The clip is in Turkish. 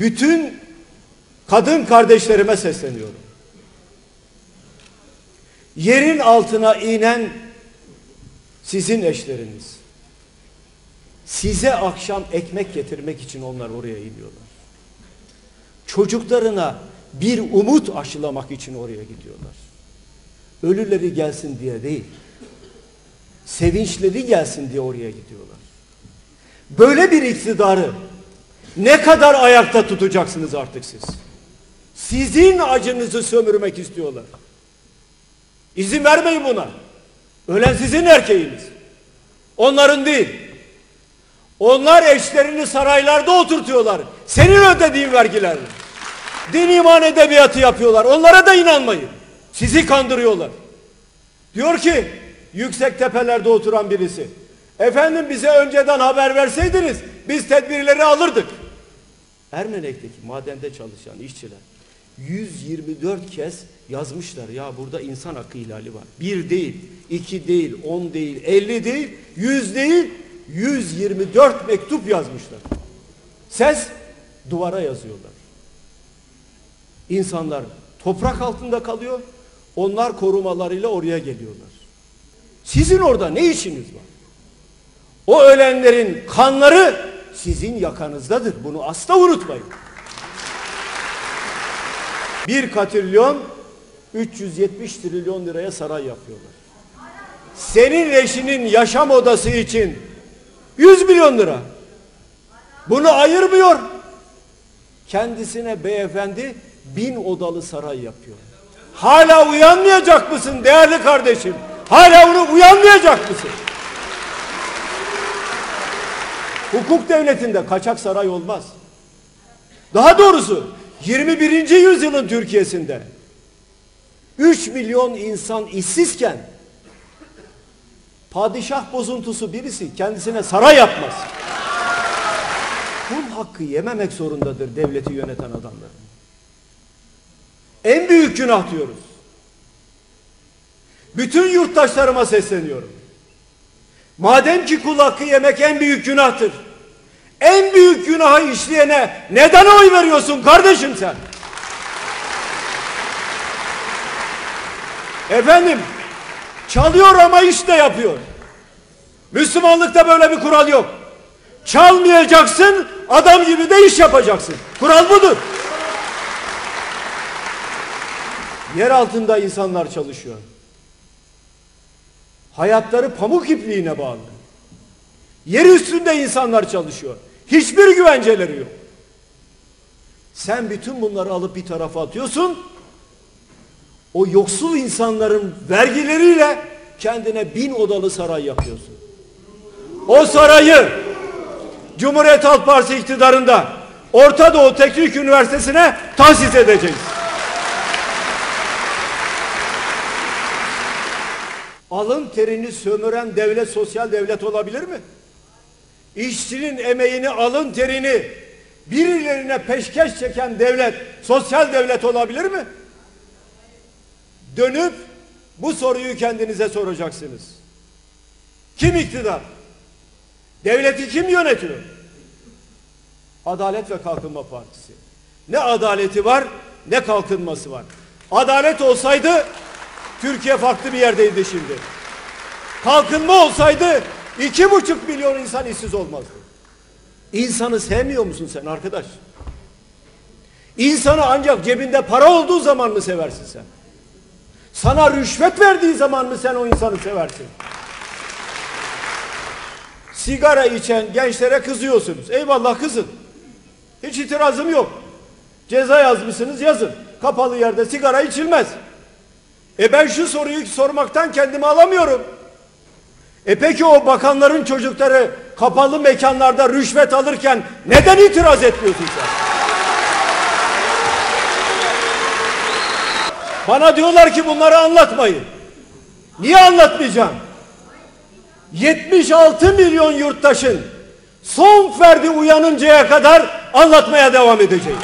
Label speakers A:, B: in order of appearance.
A: bütün kadın kardeşlerime sesleniyorum. Yerin altına inen sizin eşleriniz. Size akşam ekmek getirmek için onlar oraya iniyorlar. Çocuklarına bir umut aşılamak için oraya gidiyorlar. Ölüleri gelsin diye değil. Sevinçleri gelsin diye oraya gidiyorlar. Böyle bir iktidarı ne kadar ayakta tutacaksınız artık siz? Sizin acınızı sömürmek istiyorlar. İzin vermeyin buna. Ölen sizin erkeğiniz. Onların değil. Onlar eşlerini saraylarda oturtuyorlar. Senin ödediğin vergilerle. Din iman edebiyatı yapıyorlar. Onlara da inanmayın. Sizi kandırıyorlar. Diyor ki yüksek tepelerde oturan birisi. Efendim bize önceden haber verseydiniz biz tedbirleri alırdık. Ermenek'teki madende çalışan işçiler 124 kez yazmışlar ya burada insan hakkı ihlali var. Bir değil, iki değil, on değil, elli değil, yüz değil, 124 mektup yazmışlar. Ses duvara yazıyorlar. İnsanlar toprak altında kalıyor. Onlar korumalarıyla oraya geliyorlar. Sizin orada ne işiniz var? O ölenlerin kanları sizin yakanızdadır. Bunu asla unutmayın. Bir katrilyon 370 trilyon liraya saray yapıyorlar. Senin eşinin yaşam odası için 100 milyon lira. Bunu ayırmıyor. Kendisine beyefendi bin odalı saray yapıyor. Hala uyanmayacak mısın değerli kardeşim? Hala onu uyanmayacak mısın? Hukuk devletinde kaçak saray olmaz. Daha doğrusu 21. yüzyılın Türkiye'sinde 3 milyon insan işsizken padişah bozuntusu birisi kendisine saray yapmaz. Kul hakkı yememek zorundadır devleti yöneten adamlar. En büyük günah diyoruz. Bütün yurttaşlarıma sesleniyorum. Madem ki kul hakkı yemek en büyük günahtır. En büyük günahı işleyene neden oy veriyorsun kardeşim sen? Efendim çalıyor ama iş de yapıyor. Müslümanlıkta böyle bir kural yok. Çalmayacaksın adam gibi de iş yapacaksın. Kural budur. Yer altında insanlar çalışıyor. Hayatları pamuk ipliğine bağlı. Yer üstünde insanlar çalışıyor. Hiçbir güvenceleri yok. Sen bütün bunları alıp bir tarafa atıyorsun. O yoksul insanların vergileriyle kendine bin odalı saray yapıyorsun. O sarayı Cumhuriyet Halk Partisi iktidarında Orta Doğu Teknik Üniversitesi'ne tahsis edeceğiz. Alın terini sömüren devlet sosyal devlet olabilir mi? İşçinin emeğini, alın terini birilerine peşkeş çeken devlet sosyal devlet olabilir mi? Dönüp bu soruyu kendinize soracaksınız. Kim iktidar? Devleti kim yönetiyor? Adalet ve Kalkınma Partisi. Ne adaleti var ne kalkınması var. Adalet olsaydı Türkiye farklı bir yerdeydi şimdi. Kalkınma olsaydı iki buçuk milyon insan işsiz olmazdı. İnsanı sevmiyor musun sen arkadaş? İnsanı ancak cebinde para olduğu zaman mı seversin sen? Sana rüşvet verdiği zaman mı sen o insanı seversin? Sigara içen gençlere kızıyorsunuz. Eyvallah kızın. Hiç itirazım yok. Ceza yazmışsınız yazın. Kapalı yerde sigara içilmez. E ben şu soruyu sormaktan kendimi alamıyorum. E peki o bakanların çocukları kapalı mekanlarda rüşvet alırken neden itiraz etmiyorsun sen? Bana diyorlar ki bunları anlatmayın. Niye anlatmayacağım? 76 milyon yurttaşın son ferdi uyanıncaya kadar anlatmaya devam edeceğiz.